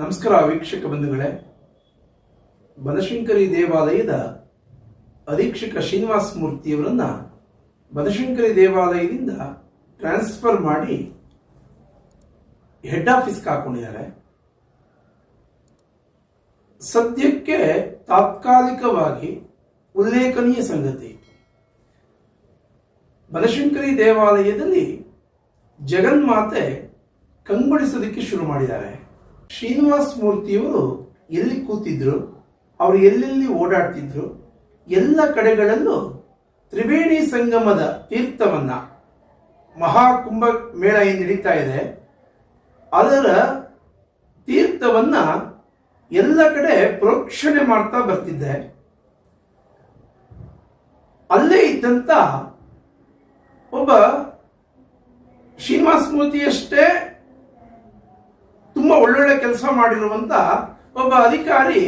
ನಮಸ್ಕಾರ ವೀಕ್ಷಕ ಬಂಧುಗಳೇ. ಬನಶಂಕರಿ ದೇವಾಲಯದ ಅಧೀಕ್ಷಕ ಶ್ರೀನಿವಾಸ ಮೂರ್ತಿಯವರನ್ನ ಬನಶಂಕರಿ ದೇವಾಲಯದಿಂದ ಟ್ರಾನ್ಸ್ಫರ್ ಮಾಡಿ ಹೆಡ್ ಆಫೀಸ್ಗೆ ಹಾಕೊಂಡಿದ್ದಾರೆ. ಸದ್ಯಕ್ಕೆ ತಾತ್ಕಾಲಿಕವಾಗಿ ಉಲ್ಲೇಖನೀಯ ಸಂಗತಿ. ಬನಶಂಕರಿ ದೇವಾಲಯದಲ್ಲಿ ಜಗನ್ಮಾತೆ ಕಂಗೊಳಿಸೋದಕ್ಕೆ ಶುರು ಮಾಡಿದ್ದಾರೆ. ಶ್ರೀನಿವಾಸ ಮೂರ್ತಿಯವರು ಎಲ್ಲಿ ಕೂತಿದ್ರು, ಅವರು ಎಲ್ಲೆಲ್ಲಿ ಓಡಾಡ್ತಿದ್ರು, ಎಲ್ಲ ಕಡೆಗಳಲ್ಲೂ ತ್ರಿವೇಣಿ ಸಂಗಮದ ತೀರ್ಥವನ್ನ ಮಹಾಕುಂಭ ಮೇಳ ಏನು ನಡೀತಾ ಇದೆ, ಅದರ ತೀರ್ಥವನ್ನ ಎಲ್ಲ ಕಡೆ ಪ್ರೋಕ್ಷಣೆ ಮಾಡ್ತಾ ಬರ್ತಿದ್ದೆ. ಅಲ್ಲೇ ಇದ್ದಂತ ಒಬ್ಬ ಶ್ರೀನಿವಾಸ ಮೂರ್ತಿಯಷ್ಟೇ ತುಂಬಾ ಒಳ್ಳೊಳ್ಳೆ ಕೆಲಸ ಮಾಡಿರುವಂತ ಒಬ್ಬ ಅಧಿಕಾರಿ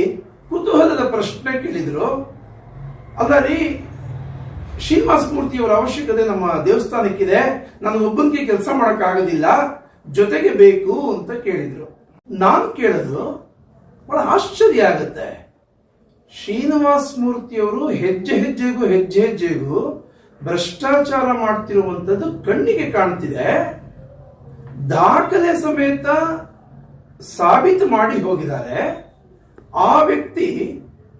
ಕುತೂಹಲದ ಪ್ರಶ್ನೆ ಕೇಳಿದ್ರು. ಅಲ್ಲ ರೀ, ಶ್ರೀನಿವಾಸ ಮೂರ್ತಿಯವರ ಅವಶ್ಯಕತೆ ನಮ್ಮ ದೇವಸ್ಥಾನಕ್ಕಿದೆ, ನಾನು ಒಬ್ಬನಿಗೆ ಕೆಲಸ ಮಾಡೋಕ್ಕಾಗೋದಿಲ್ಲ, ಜೊತೆಗೆ ಬೇಕು ಅಂತ ಕೇಳಿದ್ರು. ನಾನು ಕೇಳೋದು ಬಹಳ ಆಶ್ಚರ್ಯ ಆಗುತ್ತೆ. ಶ್ರೀನಿವಾಸ ಮೂರ್ತಿಯವರು ಹೆಜ್ಜೆ ಹೆಜ್ಜೆಗೂ ಹೆಜ್ಜೆ ಹೆಜ್ಜೆಗೂ ಭ್ರಷ್ಟಾಚಾರ ಮಾಡ್ತಿರುವಂಥದ್ದು ಕಣ್ಣಿಗೆ ಕಾಣ್ತಿದೆ. ದಾಖಲೆ ಸಮೇತ ಸಾಬೀತು ಮಾಡಿ ಹೋಗಿದ್ದಾರೆ. ಆ ವ್ಯಕ್ತಿ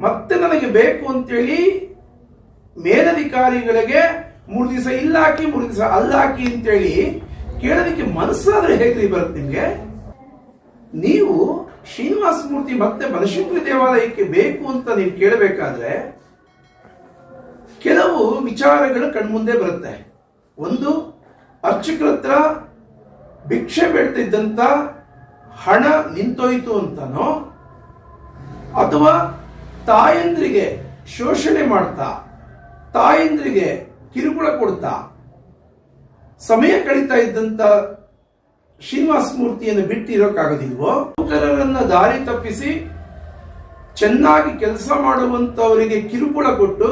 ಮತ್ತೆ ನನಗೆ ಬೇಕು ಅಂತೇಳಿ ಮೇಲಧಿಕಾರಿಗಳಿಗೆ ಮೂರು ದಿವಸ ಇಲ್ಲಾಕಿ ಮೂರು ದಿವಸ ಅಲ್ಲಾಕಿ ಅಂತೇಳಿ ಕೇಳೋದಕ್ಕೆ ಮನಸ್ಸಾದ್ರೆ ಹೇಗ್ರಿ ಬರುತ್ತೆ ನಿಮಗೆ? ನೀವು ಶ್ರೀನಿವಾಸ ಮೂರ್ತಿ ಮತ್ತೆ ಬನಶಂಕರಿ ದೇವಾಲಯಕ್ಕೆ ಬೇಕು ಅಂತ ನೀವು ಕೇಳಬೇಕಾದ್ರೆ ಕೆಲವು ವಿಚಾರಗಳು ಕಣ್ಮುಂದೆ ಬರುತ್ತೆ. ಒಂದು, ಅರ್ಚಕರ ಹತ್ರ ಭಿಕ್ಷೆ ಬೇಡ್ತಿದ್ದಂತ ಹಣ ನಿಂತೋಯ್ತು ಅಂತನೋ? ಅಥವಾ ತಾಯಂದ್ರಿಗೆ ಶೋಷಣೆ ಮಾಡ್ತಾ, ತಾಯಂದ್ರಿಗೆ ಕಿರುಕುಳ ಕೊಡ್ತಾ, ಸಮಯ ಕಳೀತಾ ಇದ್ದಂತ ಶ್ರೀನಿವಾಸ ಮೂರ್ತಿಯನ್ನು ಬಿಟ್ಟಿರೋಕ್ಕಾಗೋದಿಲ್ವೋ? ನೌಕರರನ್ನ ದಾರಿ ತಪ್ಪಿಸಿ ಚೆನ್ನಾಗಿ ಕೆಲಸ ಮಾಡುವಂತವರಿಗೆ ಕಿರುಕುಳ ಕೊಟ್ಟು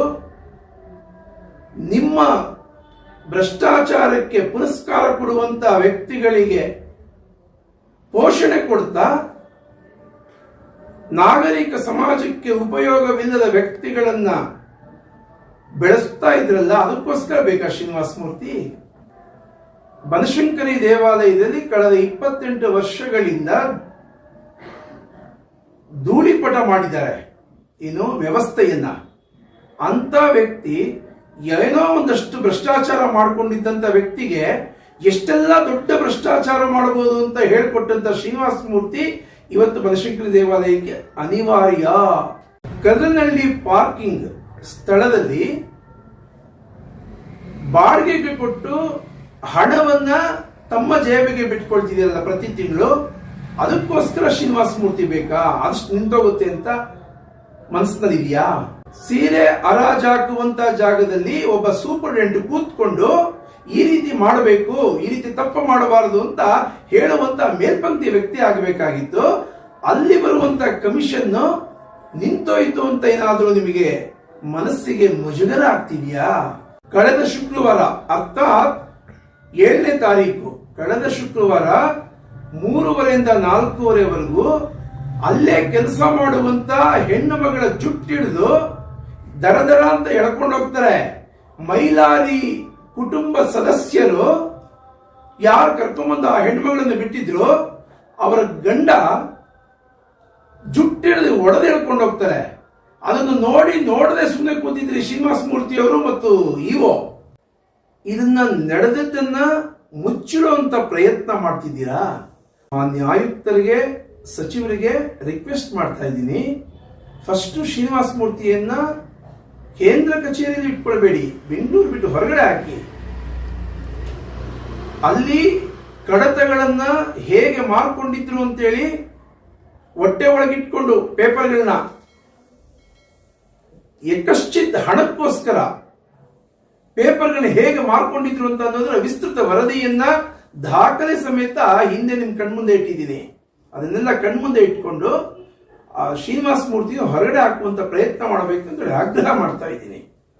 ನಿಮ್ಮ ಭ್ರಷ್ಟಾಚಾರಕ್ಕೆ ಪುರಸ್ಕಾರ ಕೊಡುವಂತ ವ್ಯಕ್ತಿಗಳಿಗೆ ಪೋಷಣೆ ಕೊಡ್ತಾ ನಾಗರಿಕ ಸಮಾಜಕ್ಕೆ ಉಪಯೋಗವಿಲ್ಲದ ವ್ಯಕ್ತಿಗಳನ್ನ ಬೆಳೆಸ್ತಾ ಇದ್ರಲ್ಲ, ಅದಕ್ಕೋಸ್ಕರ ಬೇಕಾ ಶ್ರೀನಿವಾಸ ಮೂರ್ತಿ? ಬನಶಂಕರಿ ದೇವಾಲಯದಲ್ಲಿ ಕಳೆದ ಇಪ್ಪತ್ತೆಂಟು ವರ್ಷಗಳಿಂದ ಧೂಳಿಪಟ ಮಾಡಿದ್ದಾರೆ. ಏನು? ವ್ಯವಸ್ಥೆಯನ್ನ. ಅಂತ ವ್ಯಕ್ತಿ ಏನೋ ಒಂದಷ್ಟು ಭ್ರಷ್ಟಾಚಾರ ಮಾಡಿಕೊಂಡಿದ್ದಂತ ವ್ಯಕ್ತಿಗೆ ಎಷ್ಟೆಲ್ಲ ದೊಡ್ಡ ಭ್ರಷ್ಟಾಚಾರ ಮಾಡಬಹುದು ಅಂತ ಹೇಳ್ಕೊಟ್ಟಂತ ಶ್ರೀನಿವಾಸ ಮೂರ್ತಿ ಇವತ್ತು ಬನಶಂಕರಿ ದೇವಾಲಯಕ್ಕೆ ಅನಿವಾರ್ಯ. ಕದನಹಳ್ಳಿ ಪಾರ್ಕಿಂಗ್ ಸ್ಥಳದಲ್ಲಿ ಬಾಡಿಗೆಗೆ ಕೊಟ್ಟು ಹಣವನ್ನ ತಮ್ಮ ಜೇಬಿಗೆ ಬಿಟ್ಕೊಳ್ತಿದೆಯಲ್ಲ ಪ್ರತಿ ತಿಂಗಳು, ಅದಕ್ಕೋಸ್ಕರ ಶ್ರೀನಿವಾಸ ಮೂರ್ತಿ ಬೇಕಾ? ಅಷ್ಟು ನಿಂತೋಗುತ್ತೆ ಅಂತ ಮನಸ್ಸಿನಲ್ಲಿ ಇದೆಯಾ ಸೀರೆ ಹರಾಜಾಕುವಂತ ಜಾಗದಲ್ಲಿ ಒಬ್ಬ ಸೂಪರ್ಡೆಂಟ್ ಕೂತ್ಕೊಂಡು ಈ ರೀತಿ ಮಾಡಬೇಕು, ಈ ರೀತಿ ತಪ್ಪು ಮಾಡಬಾರದು ಅಂತ ಹೇಳುವಂತ ಮೇಲ್ಪಂಕ್ತಿ ವ್ಯಕ್ತಿ ಆಗಬೇಕಾಗಿತ್ತು. ಅಲ್ಲಿ ಬರುವಂತ ಕಮಿಷನ್ ನಿಂತೋಯ್ತು ಅಂತ ಏನಾದರೂ ನಿಮಗೆ ಮನಸ್ಸಿಗೆ ಮುಜುಗರ ಆಗ್ತಿದೆಯಾ? ಕಳೆದ ಶುಕ್ರವಾರ, ಅರ್ಥಾತ್ ಏಳನೇ ತಾರೀಕು, ಕಳೆದ ಶುಕ್ರವಾರ ಮೂರುವರೆಯಿಂದ ನಾಲ್ಕೂವರೆವರೆಗೂ ಅಲ್ಲೇ ಕೆಲಸ ಮಾಡುವಂತ ಹೆಣ್ಣು ಮಗಳ ಜುಟ್ಟಿಡಿದು ದರ ದರ ಅಂತ ಎಳ್ಕೊಂಡು ಹೋಗ್ತಾರೆ. ಮೈಲಾರಿ ಕುಟುಂಬ ಸದಸ್ಯರು ಯಾರು ಕರ್ಕೊಂಬಂದ ಆ ಹೆಣ್ಮಗಳನ್ನು ಬಿಟ್ಟಿದ್ರು, ಅವರ ಗಂಡ ಜುಟ್ಟಿಳಿದು ಒಡೆದು ಎಳ್ಕೊಂಡು ಹೋಗ್ತಾರೆ. ಅದನ್ನು ನೋಡಿ ನೋಡದೆ ಸುಮ್ಮನೆ ಕೂತಿದ್ರಿ ಶ್ರೀನಿವಾಸ ಮೂರ್ತಿಯವರು ಮತ್ತು ಇವೋ ಇದನ್ನ ನಡೆದದ್ದನ್ನ ಮುಚ್ಚಿಡುವಂತ ಪ್ರಯತ್ನ ಮಾಡ್ತಿದ್ದೀರಾ? ಆ ನ್ಯಾಯುಕ್ತರಿಗೆ ಸಚಿವರಿಗೆ ರಿಕ್ವೆಸ್ಟ್ ಮಾಡ್ತಾ ಇದ್ದೀನಿ. ಫಸ್ಟ್ ಶ್ರೀನಿವಾಸ ಮೂರ್ತಿಯನ್ನ ಕೇಂದ್ರ ಕಚೇರಿಯಲ್ಲಿ ಇಟ್ಕೊಳ್ಬೇಡಿ. ಬೆಂಗಳೂರು ಬಿಟ್ಟು ಹೊರಗಡೆ ಹಾಕಿ. ಅಲ್ಲಿ ಕಡತಗಳನ್ನ ಹೇಗೆ ಮಾರ್ಕೊಂಡಿದ್ರು ಅಂತೇಳಿ ಹೊಟ್ಟೆ ಒಳಗಿಟ್ಕೊಂಡು ಪೇಪರ್ಗಳನ್ನ. ಎಕಶ್ಚಿತ್ ಹಣಕ್ಕೋಸ್ಕರ ಪೇಪರ್ಗಳನ್ನ ಹೇಗೆ ಮಾರ್ಕೊಂಡಿದ್ರು ಅಂತ ಅನ್ನೋದ್ರ ವಿಸ್ತೃತ ವರದಿಯನ್ನ ದಾಖಲೆ ಸಮೇತ ಹಿಂದೆ ನಿಮ್ ಕಣ್ಮುಂದೆ ಇಟ್ಟಿದ್ದೀನಿ. ಅದನ್ನೆಲ್ಲ ಕಣ್ಮುಂದೆ ಇಟ್ಕೊಂಡು ಆ ಶ್ರೀನಿವಾಸ ಮೂರ್ತಿಯು ಹೊರಗಡೆ ಹಾಕುವಂತ ಪ್ರಯತ್ನ ಮಾಡಬೇಕು ಅಂತ ಆಗ್ರಹ ಮಾಡ್ತಾ ಇದ್ದೀನಿ.